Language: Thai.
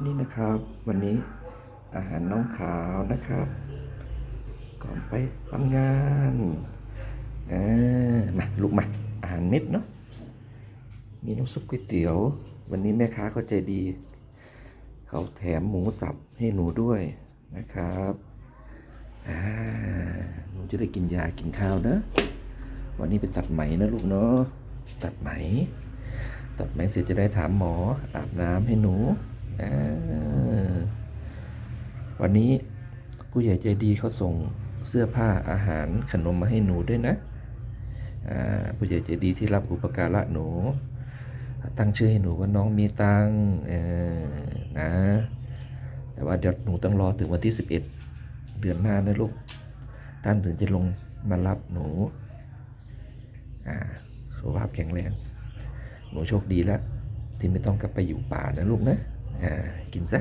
นี่นะครับ วันนี้อาหารน้องขาวนะครับ ก่อนไปทำงานอ่ามาลูกมาอาหารเม็ดเนาะมีน้ำซุปก๋วยเตี๋ยว วันนี้แม่ค้าเขาใจดี เขาแถมหมูสับให้หนูด้วยนะครับอ่าหนูจะได้กินยากินข้าวนะวันนี้ไปตัดไหมนะลูกเนาะตัดไหม ตัดไหมเสร็จจะได้ถามหมออาบน้ำให้หนู วันนี้ผู้ใหญ่ใจดีเขาส่งเสื้อผ้าอาหารขนมมาให้หนูด้วยนะผู้ใหญ่ใจดีที่รับอุปการะหนู ตั้งชื่อให้หนูว่าน้องมีตังนะ แต่ว่าเดี๋ยวหนูต้องรอถึงวันที่ 11 เดือนหน้านะลูกท่านถึงจะลงมารับหนูสุขภาพแข็งแรง หนูโชคดีแล้ว ที่ไม่ต้องกลับไปอยู่ป่านะลูกนะ อ่ากินซะ